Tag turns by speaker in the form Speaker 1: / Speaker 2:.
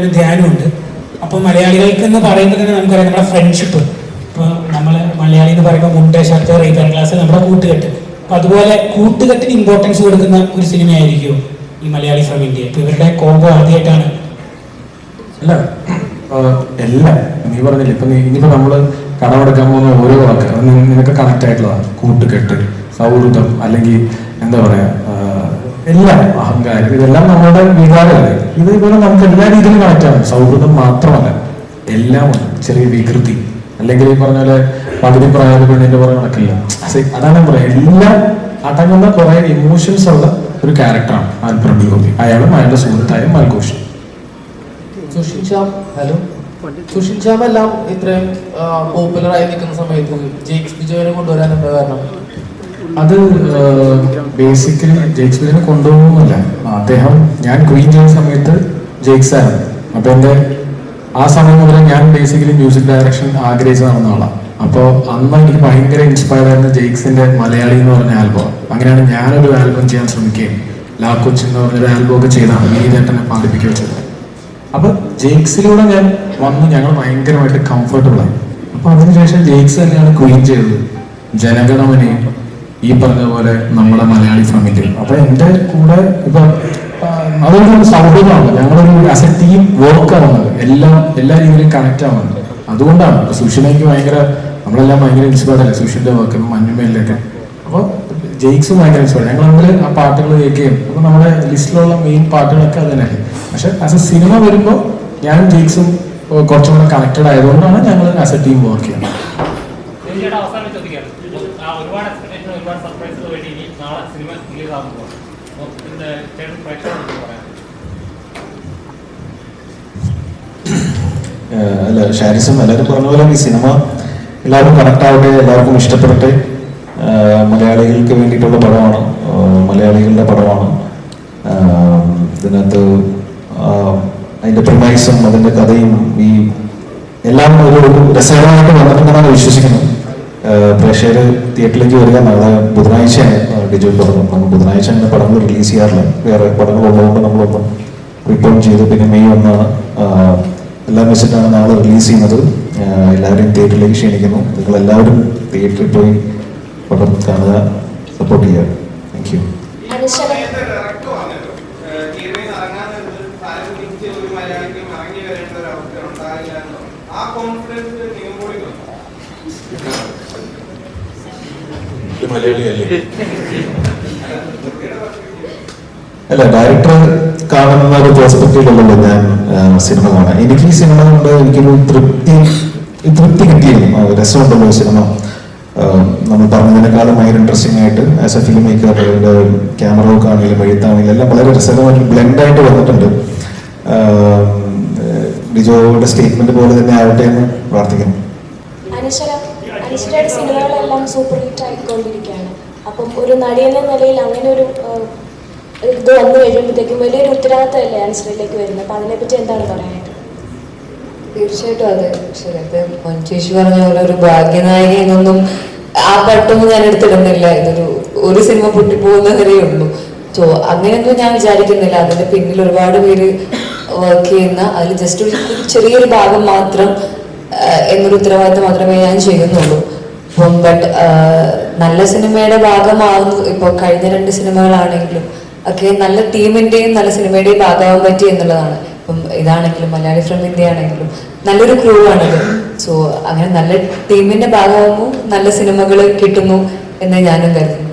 Speaker 1: ഒരു ധ്യാനമുണ്ട്. അപ്പോൾ മലയാളികൾക്ക് എന്ന് പറയുമ്പോൾ തന്നെ നമുക്കറിയാം നമ്മുടെ ഫ്രണ്ട്ഷിപ്പ് ഇപ്പോൾ നമ്മൾ മലയാളി എന്ന് പറയുമ്പോൾ മുണ്ട ഷർട്ട് റൈബൻ ക്ലാസ് നമ്മുടെ കൂട്ടുകെട്ട്. അപ്പോൾ അതുപോലെ കൂട്ടുകെട്ടിന് ഇമ്പോർട്ടൻസ് കൊടുക്കുന്ന ഒരു സിനിമയായിരിക്കും ഈ മലയാളി ഫ്രം ഇന്ത്യ ഇപ്പോൾ ഇവരുടെ കോംബോ ആദ്യമായിട്ടാണ്
Speaker 2: അല്ല എല്ലാം. നീ പറഞ്ഞില്ല ഇപ്പൊ ഇനിയിപ്പോ നമ്മൾ കടമെടുക്കാൻ പോകുന്ന ഓരോ വാക്ക് നിനക്ക് കണക്ട് ആയിട്ടുള്ളതാണ്. കൂട്ടുകെട്ട് സൗഹൃദം അല്ലെങ്കിൽ എന്താ പറയാ എല്ലാം അഹങ്കാരം ഇതെല്ലാം നമ്മുടെ വികാരമല്ലേ? ഇത് ഇതുപോലെ നമുക്ക് എല്ലാ രീതിയിലും മാറ്റാം. സൗഹൃദം മാത്രമല്ല എല്ലാം ചെറിയ വികൃതി. അല്ലെങ്കിൽ ഈ പറഞ്ഞ പോലെ പകുതി പ്രായം പെണ്ണിന്റെ പുറകെ നടക്കില്ല. അതാണ് പറയാം എല്ലാം അടങ്ങുന്ന കുറെ ഇമോഷൻസ് ഉള്ള ഒരു ക്യാരക്ടറാണ് ആൽപ്രബിൾ ഗോപി. അയാളും അയാളുടെ സുഹൃത്തായ മൽഘോഷ്.
Speaker 3: സുഷിൻ ഹലോ? എല്ലാം ഇത്രയും പോപ്പുലർ ആയി നിൽക്കുന്ന സമയത്ത് ജെയ്ക്സ് ബിജോയിനെ കൊണ്ടുവരാൻ എന്താ കാരണം?
Speaker 2: അത് ബേസിക്കലി ജെയ്ക്സ്ബിനെ കൊണ്ടുപോകുന്നില്ല. അദ്ദേഹം ഞാൻ ക്വീൻ ചെയ്യുന്ന സമയത്ത് ജേക്സ് ആയിരുന്നു അപ്പൊ എന്റെ ആ സമയം മുതൽ ഞാൻ ബേസിക്കലി മ്യൂസിക് ഡയറക്ഷൻ ആഗ്രഹിച്ച് നടന്ന ആളാണ് അപ്പോൾ അന്ന് എനിക്ക് ഭയങ്കര ഇൻസ്പയർ ആയിരുന്ന ജെയ്ക്സിന്റെ മലയാളി എന്ന് പറഞ്ഞ ആൽബം. അങ്ങനെയാണ് ഞാനൊരു ആൽബം ചെയ്യാൻ ശ്രമിക്കുകയും ലാ കൊച്ചിൻ എന്ന് പറഞ്ഞൊരു ആൽബം ഒക്കെ ചെയ്താണ് ഈ ചേട്ടനെ പാടിപ്പിക്കുകയും ചെയ്തത്. അപ്പൊ ജെയ്ക്സിലൂടെ ഞാൻ വന്ന് ഞങ്ങൾ ഭയങ്കരമായിട്ട് കംഫർട്ടബിൾ ആയി. അപ്പൊ അതിനുശേഷം ജെയ്ക്സ് തന്നെയാണ് ക്വീൻ ചെയ്തത്. ജനഗണമനയും ഈ പറഞ്ഞ പോലെ നമ്മുടെ മലയാളി ഫാമിലി അപ്പൊ എന്റെ കൂടെ ഇപ്പൊ അതൊരു സൗഹൃദമാണ്. ഞങ്ങളൊരു ആസ് ടീം വർക്ക് ആവുന്നത്. എല്ലാം എല്ലാ രീതിയിലും കണക്ട് ആവുന്നത്. അതുകൊണ്ടാണ്. സുഷിനയ്ക്ക് ഭയങ്കര നമ്മളെല്ലാം ഭയങ്കര ഇൻസ്പയർഡ് അല്ലേ? സുഷിന്റെ വർക്ക് മഞ്ഞുമേലൊക്കെ അപ്പോൾ ജെയ്ക്സും ഭയങ്കര ഇൻസ്പയർഡ് ഞങ്ങൾ തമ്മിൽ ആ പാട്ടുകൾ കേൾക്കുകയും അപ്പൊ നമ്മുടെ ലിസ്റ്റിലുള്ള മെയിൻ പാട്ടുകളൊക്കെ അത് തന്നെയല്ലേ? പക്ഷെ ആസ് എ സിനിമ വരുമ്പോൾ ഞാനും ജെയ്ക്സും കുറച്ചും കൂടെ കണക്റ്റഡ് ആയതുകൊണ്ടാണ് ഞങ്ങൾ ആസ് എ ടീം വർക്ക് ചെയ്യുന്നത്.
Speaker 4: തീർച്ചയായിട്ടും അവസാനം ചോദിക്കാറ് ഒരുപാട് എക്സ്പെക്ടേഷൻ ഒരുപാട് സർപ്രൈസുകൾ വേണ്ടി ഇനി നാളെ സിനിമ റിലീസ് ആകുമ്പോൾ ചേട്ടൻ പ്രേക്ഷകരോട് പറയാം
Speaker 5: അല്ല ഷാരിസും എല്ലാവരും പറഞ്ഞ പോലെ ഈ സിനിമ എല്ലാവരും കണക്ട് ആവട്ടെ എല്ലാവർക്കും ഇഷ്ടപ്പെടട്ടെ. മലയാളികൾക്ക് വേണ്ടിയിട്ടുള്ള പടമാണ്. മലയാളികളുടെ പടമാണ്. ഇതിനകത്ത് അതിന്റെ പ്രിമൈസും അതിന്റെ കഥയും ഈ എല്ലാം ഒരു രസകരമായിട്ട് വന്നിട്ടുണ്ടെന്നാണ് വിശ്വസിക്കുന്നത്. പ്രേക്ഷകർ തിയേറ്ററിലേക്ക് വരിക. നാളെ ബുധനാഴ്ചയാണ് ഡിജോ പറഞ്ഞു നമ്മൾ ബുധനാഴ്ച അങ്ങനെ പടങ്ങൾ റിലീസ് ചെയ്യാറില്ല. വേറെ പടങ്ങൾ ഉള്ളതുകൊണ്ട് നമ്മളൊപ്പം റിപ്പോർട്ട് ചെയ്ത് പിന്നെ മെയ് ഒന്നാണ്. എല്ലാം വെച്ചിട്ടാണ് നാളെ റിലീസ് ചെയ്യുന്നത്. എല്ലാവരെയും തിയേറ്ററിലേക്ക് ക്ഷണിക്കുന്നു. നിങ്ങൾ എല്ലാവരും തിയേറ്ററിൽ പോയി പടം കാണുക സപ്പോർട്ട് ചെയ്യുക. താങ്ക് യു
Speaker 6: ആ കോൺഫിഡൻസ്
Speaker 5: അല്ല ഡയറക്ടർ കാണുന്ന ഒരു പെർസ്പെക്റ്റീവിലല്ലോ ഞാൻ സിനിമ കാണാൻ. എനിക്ക് ഈ സിനിമ കൊണ്ട് എനിക്കൊരു തൃപ്തി തൃപ്തി കിട്ടിയിരുന്നു. രസമുണ്ടല്ലോ സിനിമ. നമ്മൾ പറഞ്ഞതിനേക്കാളും ഭയങ്കര ഇൻട്രസ്റ്റിംഗ് ആയിട്ട് as a film maker camera work ആണെങ്കിലും എഴുത്താണെങ്കിലും എല്ലാം വളരെ രസകരമായിട്ട് ബ്ലെൻഡ് ആയിട്ട് വന്നിട്ടുണ്ട്. ബിജോയുടെ സ്റ്റേറ്റ്മെന്റ് പോലെ തന്നെ ആവട്ടെ എന്ന് പ്രാർത്ഥിക്കുന്നു.
Speaker 7: അനുശ്വര സിനിമകളെല്ലാം സൂപ്പർ ഹിറ്റ് ആയിക്കൊണ്ടിരിക്കുകയാണ്. അപ്പം ഒരു നടി എന്ന നിലയിൽ അങ്ങനെ ഒരു ഇത് വന്നു കഴിയുമ്പോഴത്തേക്കും വലിയൊരു ഉത്തരവാദിത്തമല്ലേ ആൻസറിലേക്ക് വരുന്നത്? അപ്പം അതിനെപ്പറ്റി എന്താണ് പറയാനായിട്ട്?
Speaker 8: തീർച്ചയായിട്ടും അതെ. ശരി ഇപ്പൊ മഞ്ചേഷി പറഞ്ഞ പോലെ ഒരു ഭാഗ്യനായിക എന്നൊന്നും ആ പട്ടൊന്നും ഞാൻ എടുത്തിടുന്നില്ല. ഇതൊരു ഒരു സിനിമ പൊട്ടിപ്പോകുന്ന നിലയേ ഉള്ളൂ. സോ അങ്ങനെയൊന്നും ഞാൻ വിചാരിക്കുന്നില്ല. അതിന്റെ പിന്നിൽ ഒരുപാട് പേര് വർക്ക് ചെയ്യുന്ന അതിൽ ജസ്റ്റ് ഒരു ചെറിയൊരു ഭാഗം മാത്രം എന്നൊരു ഉത്തരവാദിത്തം മാത്രമേ ഞാൻ ചെയ്യുന്നുള്ളൂ. അപ്പം ബട്ട് നല്ല സിനിമയുടെ ഭാഗമാകുന്നു ഇപ്പോൾ കഴിഞ്ഞ രണ്ട് സിനിമകളാണെങ്കിലും ഒക്കെ നല്ല ടീമിന്റെയും നല്ല സിനിമയുടെയും ഭാഗമാകാൻ പറ്റി എന്നുള്ളതാണ്. ഇപ്പം ഇതാണെങ്കിലും മലയാളി ഫ്രം ഇന്ത്യ ആണെങ്കിലും നല്ലൊരു ക്രൂ ആണത് സോ അങ്ങനെ നല്ല ടീമിന്റെ ഭാഗമാകുമ്പോൾ നല്ല സിനിമകൾ കിട്ടുന്നു എന്ന് ഞാനും കരുതുന്നു.